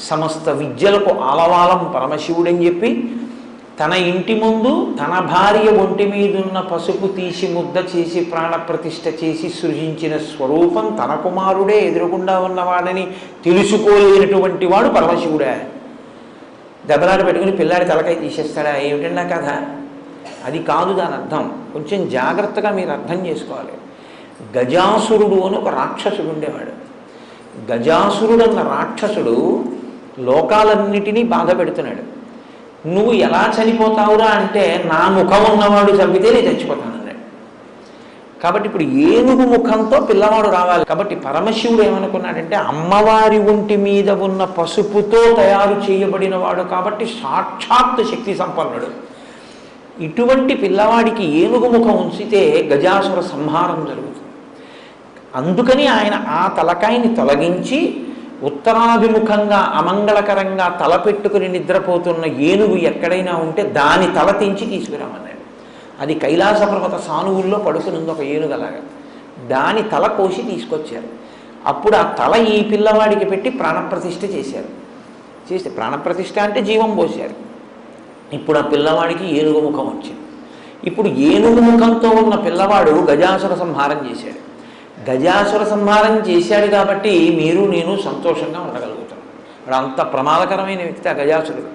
సమస్త విద్యలకు ఆలవాలం పరమశివుడని చెప్పి తన ఇంటి ముందు తన భార్య ఒంటి మీదున్న పసుపు తీసి ముద్ద చేసి ప్రాణప్రతిష్ఠ చేసి సృజించిన స్వరూపం తన కుమారుడే ఎదురుకుండా ఉన్నవాడని తెలుసుకోలేనటువంటి వాడు పరమశివుడే. దెబ్బలాట పెట్టుకుని పిల్లాడి తలకాయ తీసేస్తాడా? ఏమిటన్నా కథ? అది కాదు దాని అర్థం. కొంచెం జాగ్రత్తగా మీరు అర్థం చేసుకోవాలి. గజాసురుడు అని ఒక రాక్షసుడు ఉండేవాడు. గజాసురుడు అన్న రాక్షసుడు లోకాలన్నిటినీ బాధ పెడుతున్నాడు. నువ్వు ఎలా చనిపోతావురా అంటే నా ముఖం ఉన్నవాడు చంపితే నేను చచ్చిపోతానన్నాడు. కాబట్టి ఇప్పుడు ఏనుగు ముఖంతో పిల్లవాడు రావాలి. కాబట్టి పరమశివుడు ఏమనుకున్నాడంటే అమ్మవారి ఒంటి మీద ఉన్న పసుపుతో తయారు చేయబడిన వాడు కాబట్టి సాక్షాత్ శక్తి సంపన్నుడు. ఇటువంటి పిల్లవాడికి ఏనుగు ముఖం ఉంచితే గజాసుర సంహారం జరుగుతుంది. అందుకని ఆయన ఆ తలకాయని తొలగించి ఉత్తరాభిముఖంగా అమంగళకరంగా తల పెట్టుకుని నిద్రపోతున్న ఏనుగు ఎక్కడైనా ఉంటే దాని తల తెంచి తీసుకురామన్నాడు. అది కైలాస పర్వత సానువుల్లో పడుకునుంది ఒక ఏనుగలాగా దాని తల కోసి తీసుకొచ్చారు. అప్పుడు ఆ తల ఈ పిల్లవాడికి పెట్టి ప్రాణప్రతిష్ఠ చేశారు. చేస్తే ప్రాణప్రతిష్ఠ అంటే జీవం పోశారు. ఇప్పుడు ఆ పిల్లవాడికి ఏనుగు ముఖం వచ్చింది. ఇప్పుడు ఏనుగు ముఖంతో ఉన్న పిల్లవాడు గజాసుర సంహారం చేశాడు. గజాసుర సంహారం చేశాడు కాబట్టి మీరు నేను సంతోషంగా ఉండగలుగుతాం వాడు అంత ప్రమాదకరమైన వ్యక్తి ఆ గజాసురుడు.